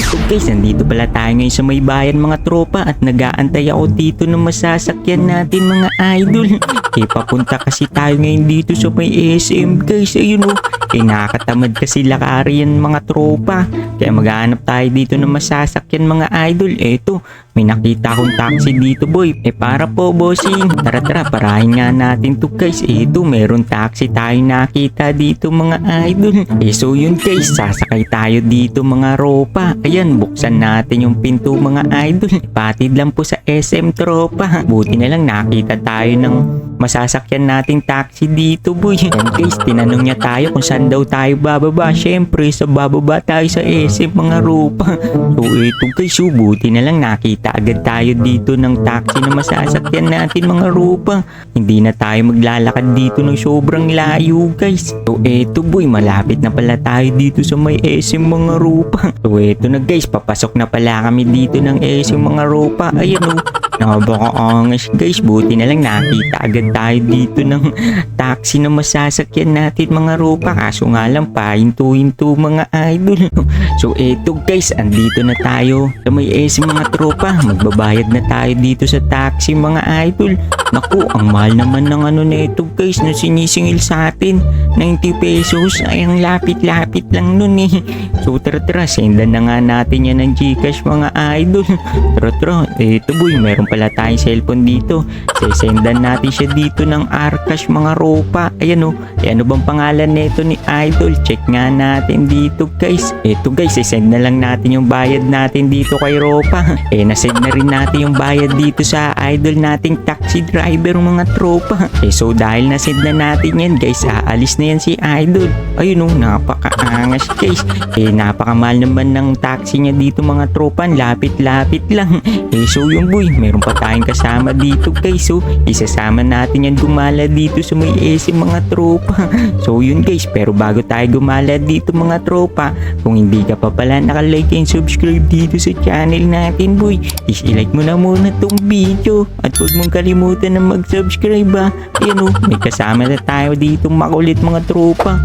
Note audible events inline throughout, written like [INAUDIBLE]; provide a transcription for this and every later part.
Thank you. Guys, nandito pala tayo ngayon sa may bayan mga tropa at nagaantay ako dito ng masasakyan natin mga idol. [LAUGHS] Eh papunta kasi tayo ngayon dito sa may SM guys, ayun o. Eh nakakatamad kasi lakari yan mga tropa. Kaya maghanap tayo dito ng masasakyan mga idol. Eto, may nakita akong taxi dito boy. Eh para po bossing. Tara tara, parahin nga natin to guys. Eto, meron taxi tayo nakita dito mga idol. Eh so yun guys, sasakay tayo dito mga ropa. Ayan, buksan natin yung pinto mga idol. Patid lang po sa SM tropa. Buti na lang nakita tayo ng masasakyan nating taxi dito boy. And guys, tinanong niya tayo kung saan daw tayo bababa. Syempre, sa bababa tayo sa SM mga ropa. So ito guys, oh, buti na lang nakita agad tayo dito ng taxi na masasakyan natin mga ropa. Hindi na tayo maglalakad dito ng sobrang layo guys. So eto boy, malapit na pala tayo dito sa may SM mga ropa. So eto na guys, papasok na pala kami dito ng SM mga ropa. Ayan oh. Napaka-angas guys, buti na lang nakita agad tayo dito ng taxi na masasakyan natin mga ropa. Kaso nga lang, pahinto-hinto mga idol. So eto guys, andito na tayo sa may SM mga tropa. Magbabayad na tayo dito sa taxi mga idol. Naku, ang mahal naman ng ano na ito guys na sinisingil sa atin. 90 pesos. Ay, ang lapit-lapit lang nun eh. So tara tara, sendan na nga natin yan ng Gcash mga idol. Tara tara, eto boy, meron pala tayong cellphone dito. Sesendan natin siya dito ng Arcash mga ropa. Ayan o, eh, ano bang pangalan nito ni Idol? Check nga natin dito guys. Eto guys, send na lang natin yung bayad natin dito kay Ropa. [LAUGHS] Eh, nasend na rin natin yung bayad dito sa idol nating taxi driver mga tropa. [LAUGHS] Eh, so dahil nasend na natin yan guys, aalis na yan si Idol. Ayun o, napakaangas [LAUGHS] guys. Eh, napakamahal naman ng taxi niya dito mga tropa. Lapit-lapit lang. [LAUGHS] Eh, so yung boy, meron pa tayong kasama dito guys. So, isasama natin yan gumala dito sa may SM mga tropa. So, yun guys. Pero bago tayo gumala dito mga tropa, kung hindi ka pa pala nakalike and subscribe dito sa channel natin boy, is ilike mo na muna tong video. At huwag mong kalimutan na mag-subscribe ha. Ayan o, may kasama na tayo dito makulit mga tropa.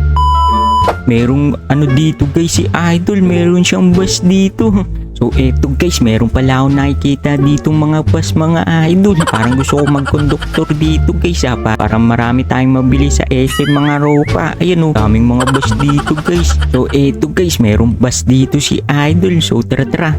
Merong ano dito guys si Idol, meron siyang bus dito. So eto guys, meron pala ako nakikita dito mga bus mga idol. Parang gusto ko magkonduktor dito guys ha. Pa- Para marami tayong mabili sa SM mga ropa. Ayan o, daming mga bus dito guys. So eto guys, meron bus dito si Idol. So tara tara,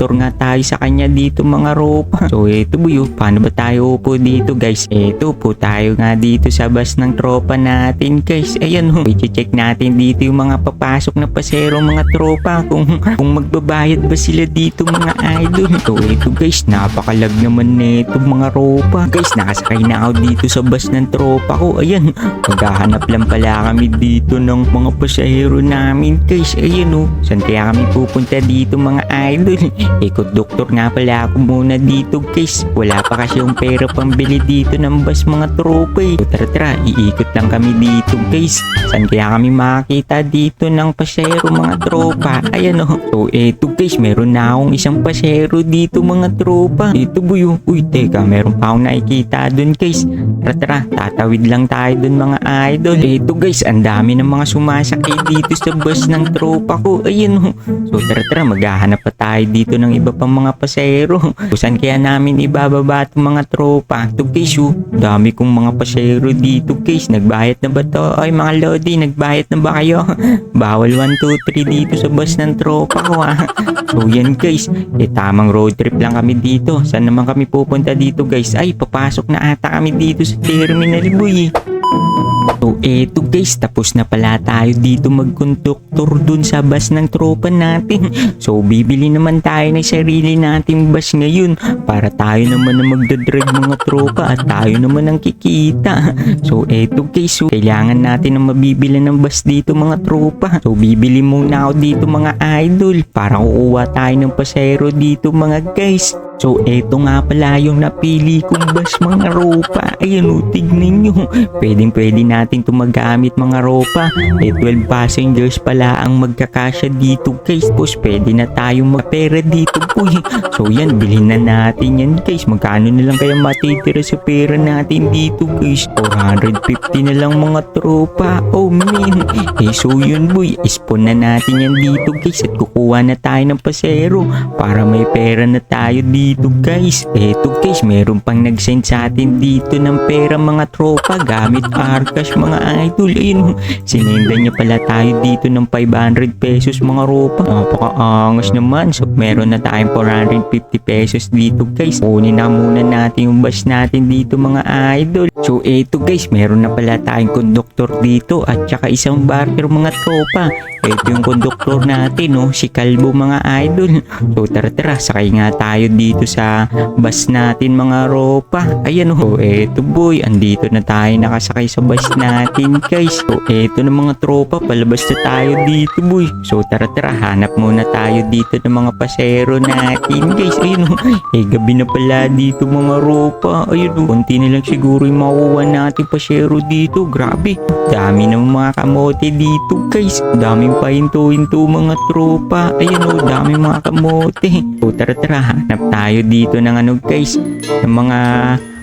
magkokonduktor nga tayo sa kanya dito mga ropa. [LAUGHS] So eto boy, oh, paano ba tayo upo dito guys? Eto po tayo nga dito sa bus ng tropa natin guys. Ayan o, i-check natin dito yung mga papasok na pasero mga tropa kung, [LAUGHS] kung magbabayad ba sila dito mga idol. So ito guys, napakalag naman nito mga ropa. Guys, nakasakay na ako dito sa bus ng tropa ko. Ayan, [LAUGHS] maghahanap lang pala kami dito ng mga pasahero namin guys. Ayan o, saan kaya kami pupunta dito mga idol? Ikot doktor nga pala ako muna dito guys. Wala pa kasi yung pera pambili dito ng bus mga tropa eh. Tara tara, iikot lang kami dito guys. Saan kaya kami makakita dito ng pasahero mga tropa? Ayan o. So eto guys, meron na akong isang pasahero dito mga tropa. Dito buyo. Uy, teka, meron pa akong nakikita dun guys. Tara tara, tatawid lang tayo dun mga idol. Eto guys, ang dami ng mga sumasakay dito sa bus ng tropa ko. Ayan o. So tara tara, maghahanap pa tayo dito ng iba pang mga pasahero. [LAUGHS] Kung saan kaya namin ibababa itong mga tropa? Ito guys, oh, dami kong mga pasahero dito guys. Nagbayad na ba to? Ay mga lodi, nagbayad na ba kayo? [LAUGHS] Bawal 1, 2, 3 dito sa bus ng tropa ko ah. [LAUGHS] So yan guys, eh tamang road trip lang kami dito. Saan naman kami pupunta dito guys? Ay, papasok na ata kami dito sa terminal boy. eh. So eto guys, tapos na pala tayo dito magkonduktor dun sa bus ng tropa natin. [LAUGHS] So bibili naman tayo ng sarili nating bus ngayon para tayo naman na magdadrive mga tropa at tayo naman ang kikita. [LAUGHS] So eto guys, so, kailangan natin na mabibili ng bus dito mga tropa. So bibili muna ako dito mga idol para kukuha tayo ng pasahero dito mga guys. So eto nga pala yung napili kong bus mga ropa. Ayan o, tignan nyo. Pwedeng pwede natin ito magamit mga ropa. Eh 12 passengers pala ang magkakasya dito guys. Tapos pwede na tayong magpera dito boy. So yan, bilhin na natin yan guys. Magkano na lang kaya matitira sa pera natin dito guys? 450 na lang mga tropa. Oh man. Eh so yun boy, ispon na natin yan dito guys. At kukuha na tayo ng pasero para may pera na tayo dito guys. Eto guys, meron pang nag-send sa atin dito ng pera mga tropa gamit Arcash mga idol. Ayun, sinendan niya pala tayo dito ng 500 pesos mga ropa. Napakaangas naman. So meron na tayong 450 pesos dito guys. Kunin na muna natin yung bus natin dito mga idol. So eto guys, meron na pala tayong konduktor dito at saka isang barker mga tropa. Ito yung konduktor natin, no? si Kalbo mga idol. So tara tara, sakay nga tayo dito sa bus natin mga ropa. Ayan oh, eto boy, andito na tayo nakasakay sa bus natin guys. So eto na mga tropa, palabas na tayo dito boy. So tara tara, hanap muna tayo dito ng mga pasero natin guys. Ayun oh, eh gabi na pala dito mga ropa. Ayun oh, konti na lang siguro yung makuha natin pasero dito. Grabe, dami ng mga kamote dito guys. Daming pahinto-hinto mga tropa. Ayun oh, dami mga kamote. So tara tara, hanap tayo dito ng ano guys, ng mga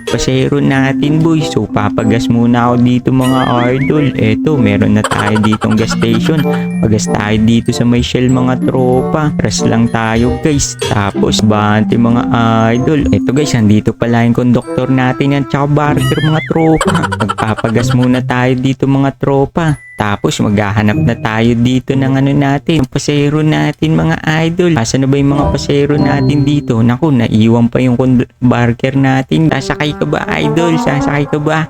pasero natin boy. So papagas muna ako dito mga idol. Eto, meron na tayo ditong gas station. Pagas tayo dito sa may shell mga tropa. Ras lang tayo guys. Tapos bante mga idol. Eto guys, andito pala yung konduktor natin yan. Tsaka barker mga tropa. Magpapagas muna tayo dito mga tropa. Tapos maghahanap na tayo dito ng ano natin, yung pasero natin mga idol. Asa na ba yung mga pasero natin dito? Naku, naiwan pa yung barker natin. Sasakay ka ba idol? Sasakay ka ba?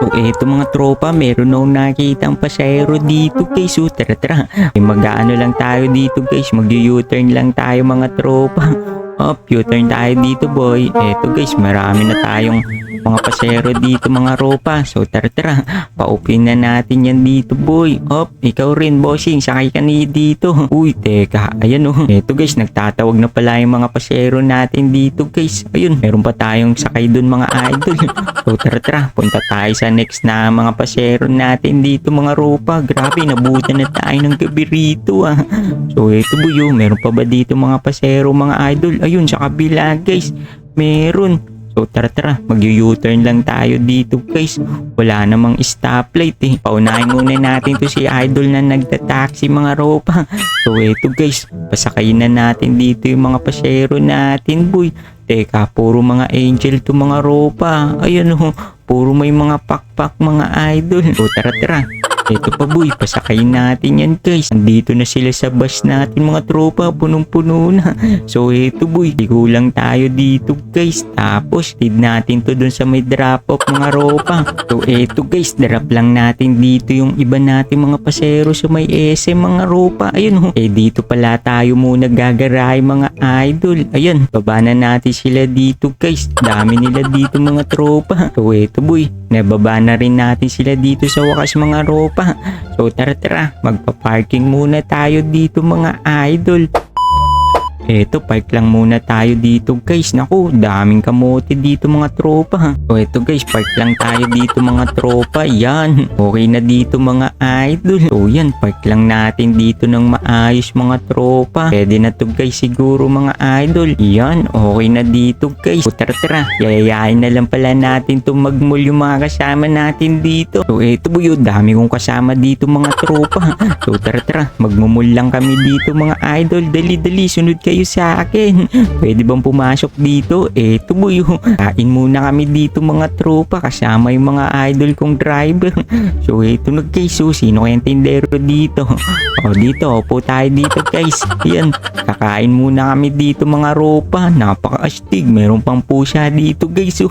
So eto mga tropa, meron akong nakita ang pasahero dito guys. So tara tara, Eh, mag-ano lang tayo dito guys. Mag-u-turn lang tayo mga tropa. [LAUGHS] Up, U-turn tayo dito boy. Eto guys, marami na tayong mga pasahero dito mga ropa. So tara tara, paupin na natin yan dito boy. Up, ikaw rin bossing, sakay ka ni dito. Uy, teka, ayan oh. Eto guys, nagtatawag na pala yung mga pasahero natin dito guys. Ayun, meron pa tayong sakay dun mga idol. So tara tara, punta tayo sa next na mga pasero natin dito mga ropa. Grabe, nabutan na tayo ng gabi rito ah. So eto buyo, meron pa ba dito mga pasero mga idol? Ayun, sa kabila guys, meron. So tara tara, mag-u-turn lang tayo dito guys. Wala namang stoplight eh. Paunahin muna natin to si idol na nagta-taxi mga ropa. [LAUGHS] So eto guys, pasakayin na natin dito yung mga pasero natin boy. Teka, puro mga angel to mga ropa. Ayun oh, puro may mga pakpak mga idol. O tara tara. Ito pa boy, pasakayin natin yan guys. Nandito na sila sa bus natin mga tropa, punong-puno na. So eto boy, ligo lang tayo dito guys. Tapos, tid natin to dun sa may drop off mga ropa. So eto guys, drop lang natin dito yung iba natin mga pasero sa may SM mga ropa. Ayun oh, eh dito pala tayo muna gagaray mga idol. Ayun, baba na natin sila dito guys. Dami nila dito mga tropa. So eto boy, nababa na rin natin sila dito sa wakas mga ropa. So tara tara, magpa-parking muna tayo dito mga idol. Eto, park lang muna tayo dito guys. Naku, daming kamote dito mga tropa. So eto guys, park lang tayo dito mga tropa. Yan, okay na dito mga idol. So yan, park lang natin dito ng maayos mga tropa. Pwede na to guys siguro mga idol. Yan, okay na dito guys. So tara tara, yayayain na lang pala natin to magmul yung mga kasama natin dito. So eto buyo, dami kong kasama dito mga tropa. So tara tara, magmumul lang kami dito mga idol. Dali dali, sunod kayo sa akin. [LAUGHS] Pwede bang pumasok dito? Eto buyo, [LAUGHS] kain muna kami dito mga tropa kasama yung mga idol kong driver. [LAUGHS] So eto na guys, so sino kayang tindero dito? O dito, upo tayo dito guys. Yan, kakain muna kami dito mga ropa. Napaka-astig, meron pang pusa dito guys. So,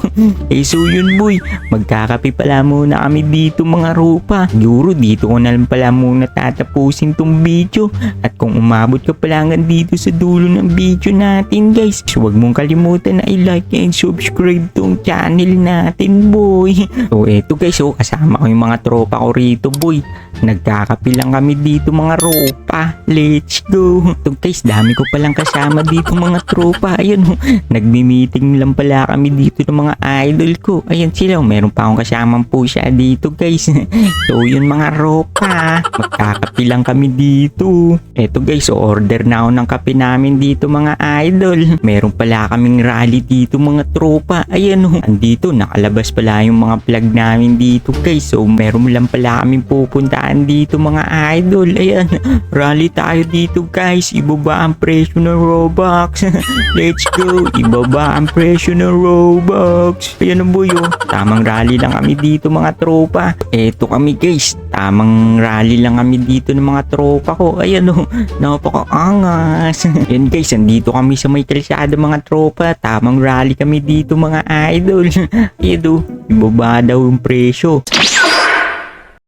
eh so yun boy, magkakape pala muna kami dito mga ropa. Siguro dito ko na lang pala muna tatapusin tong video. At kung umabot ka pala hanggang dito sa dulo ng video natin guys. So huwag mong kalimutan na i-like and subscribe tong channel natin boy. [LAUGHS] So eto guys, oh, kasama ko yung mga tropa ko rito boy. Nagkakapi lang kami dito mga ropa. Let's go. [LAUGHS] So guys, dami ko palang kasama dito mga tropa. Ayun, oh, nagmi-meeting lang pala kami dito ng mga idol ko. Ayan sila, oh, meron pa akong kasamang po siya dito guys. [LAUGHS] so yun mga ropa. Magkakapi lang kami dito. Eto guys, so order na ako ng kape namin dito mga idol. Meron pala kaming rally dito mga tropa. Ayan oh, andito nakalabas pala yung mga plug namin dito guys. So meron lang pala kaming pupuntaan dito mga idol. Ayan, [GASPS] rally tayo dito guys. Ibaba ang presyo ng Robux. [LAUGHS] Let's go. Ibaba ang presyo ng Robux. Ayan ang buyo. Tamang rally lang kami dito mga tropa. Eto kami guys. Tamang rally lang kami dito ng mga tropa ko. Ayan o. [LAUGHS] Napakaangas. [LAUGHS] Yan guys. Andito kami sa may kalsada mga tropa. Tamang rally kami dito mga idol. [LAUGHS] Ayan o. Ibaba daw yung presyo.